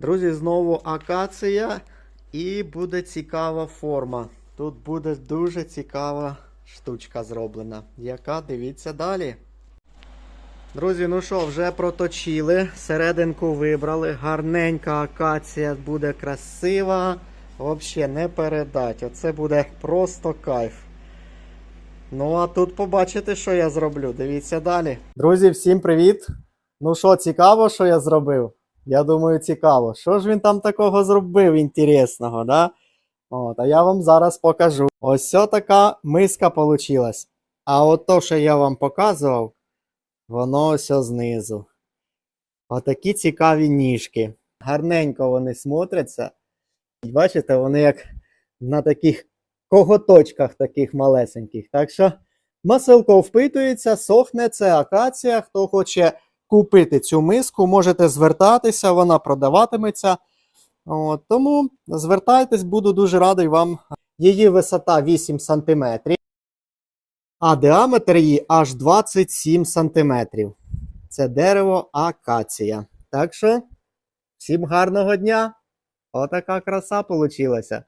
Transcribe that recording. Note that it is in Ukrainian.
Друзі, знову акація і буде цікава форма. Тут буде дуже цікава штучка зроблена. Яка дивіться далі. Друзі, ну що, вже проточили, серединку вибрали. Гарненька акація буде красива. Взагалі не передать. Оце буде просто кайф. Ну, а тут побачите, що я зроблю. Дивіться далі. Друзі, всім привіт! Ну що, цікаво, що я зробив? Я думаю, цікаво. Що ж він там такого зробив інтересного, да? От, а я вам зараз покажу. Ось така миска вийшла. А от то, що я вам показував, воно ось знизу. Отакі цікаві ніжки. Гарненько вони смотряться. Бачите, вони як на таких коготочках таких малесеньких. Так що маселко впитується, сохне, це акація. Хто хоче купити цю миску, можете звертатися, вона продаватиметься. От, тому звертайтесь, буду дуже радий вам. Її висота 8 см, а діаметр її аж 27 см. Це дерево акація. Так що, всім гарного дня! Отака краса получилася.